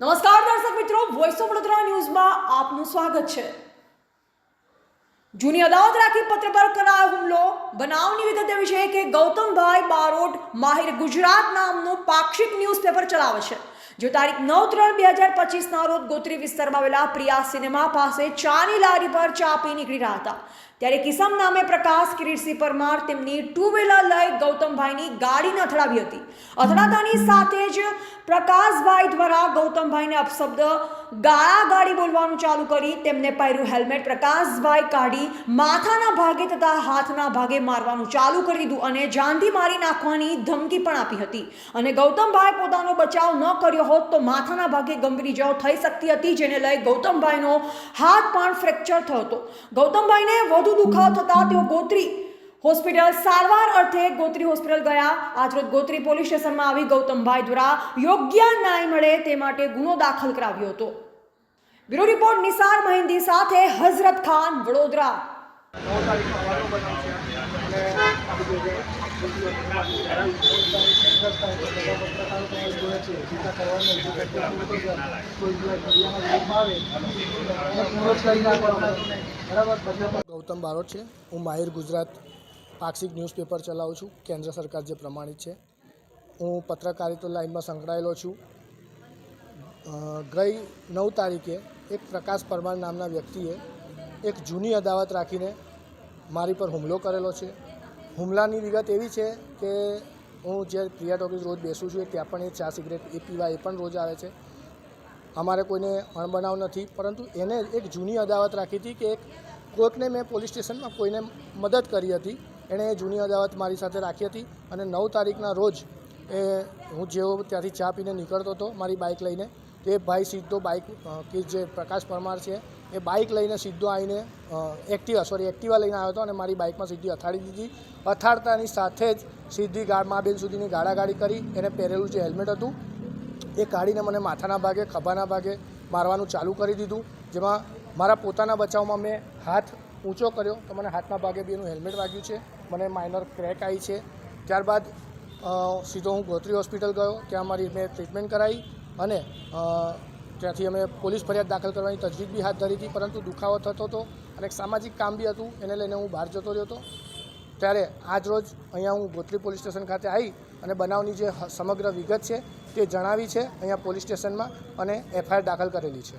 નમસ્કાર દર્શક મિત્રો વોઇસ ઓફ વડોદરા ન્યૂઝમાં આપનું સ્વાગત છે. જૂની અદાવત રાખી પત્ર પર કરાયો હુમલો. બનાવની વિગત એવી છે કે ગૌતમભાઈ બારોટ માહિર ગુજરાત નામનું પાક્ષિક ન્યૂઝપેપર ચલાવે છે. જો તારીખ નવ ત્રણ બે હજાર પચીસના રોજ ગોત્રી વિસ્તારમાં આવેલા પ્રિયા સિનેમા પાસે ચાની લારી પર ચા પી નીકળી રહ્યા હતા. ત્યારે કિસમ નામે પ્રકાશ કિરીટસિંહ પરમાર તેમની ટુ વ્હીલર લઈ ગૌતમભાઈની ગાડીને અથડાવી હતી. અથડાતાની સાથે જ પ્રકાશભાઈ દ્વારા ગૌતમભાઈને અપશબ્દ ગાળા ગાડી બોલવાનું ચાલુ કરી તેમને પહેર્યું હેલ્મેટ. પ્રકાશભાઈ કાઢી માથાના ભાગે તથા હાથના ભાગે મારવાનું ચાલુ કરી દીધું અને જાનથી મારી નાખવાની ધમકી પણ આપી હતી. અને ગૌતમભાઈ પોતાનો બચાવ ન કર્યો હોત તો માથાના ભાગે ગંભીર ઇજાઓ થઈ શકતી હતી, જેને લઈ ગૌતમભાઈનો હાથ પણ ફ્રેક્ચર થયો હતો. ગૌતમભાઈને વધુ દુખાવો થતાં તેઓ ગોત્રી હોસ્પિટલ સારવાર અર્થે ગોત્રી હોસ્પિટલ ગયા. આજરોજ ગોત્રી પોલીસ સ્ટેશનમાં આવી ગૌતમભાઈ દ્વારા યોગ્ય ન્યાય મળે તે માટે ગુનો દાખલ કરાવ્યો હતો. બ્યુરો રિપોર્ટ નિસાર મહિંદી સાથે હઝરત ખાન, વડોદરા. ગૌતમ બારોટ છે. હું માહિર ગુજરાત પાક્ષિક ન્યૂઝપેપર ચલાવું છું. કેન્દ્ર સરકાર જે પ્રમાણિત છે. હું પત્રકારિતા લાઇનમાં સંકળાયેલો છું. ગઈ નવ તારીખે એક પ્રકાશ પરમાર નામના વ્યક્તિએ એક જૂની અદાવત રાખીને મારી પર હુમલો કરેલો છે. હુમલાની વિગત એવી છે કે હું જે પ્રિયા ટોકીઝ રોજ બેસું છું ત્યાં પણ એ ચા સિગરેટ, એ પીવા એ પણ રોજ આવે છે. અમારે કોઈને અણબનાવ નથી, પરંતુ એને એક જૂની અદાવત રાખી હતી કે એક કોઈકને મેં પોલીસ સ્ટેશનમાં કોઈને મદદ કરી હતી. એણે જૂની અદાવત મારી સાથે રાખી હતી અને નવ તારીખના રોજ એ હું જેવો ત્યાંથી ચા પીને નીકળતો હતો મારી બાઇક લઈને, તે ભાઈ સીધો બાઇક કે જે પ્રકાશ પરમાર છે, એ બાઇક લઈને સીધો આવીને એક્ટિવા, સોરી, એક્ટિવા લઈને આવ્યો હતો અને મારી બાઇકમાં સીધી અથાડી દીધી. અથાડતાની સાથે જ સીધી ગાળ માબેન સુધીની ગાડાગાડી કરી, એને પહેરેલું જે હેલ્મેટ હતું, એ કાઢીને મને માથાના ભાગે, ખભાના ભાગે મારવાનું ચાલુ કરી દીધું, જેમાં મારા પોતાના બચાવમાં મેં હાથ ઊંચો કર્યો તો મને હાથના ભાગે બી એનું હેલ્મેટ વાગ્યું છે. મને માઇનર ક્રેક આવી છે. ત્યારબાદ સીધો હું ગોત્રી હોસ્પિટલ ગયો. ત્યાં મારી મેં ટ્રીટમેન્ટ કરાવી અને ત્યાંથી અમે પોલીસ ફરિયાદ દાખલ કરવાની તજવીજ બી હાથ ધરી હતી, પરંતુ દુખાવો થતો હતો અને એક સામાજિક કામ બી હતું. એને લઈને હું બહાર જતો રહ્યો હતો. ત્યારે આજ રોજ અહીંયા હું ગોત્રી પોલીસ સ્ટેશન ખાતે આવી અને બનાવની જે સમગ્ર વિગત છે તે જણાવી છે અહીંયા પોલીસ સ્ટેશનમાં અને એફઆઈઆર દાખલ કરેલી છે.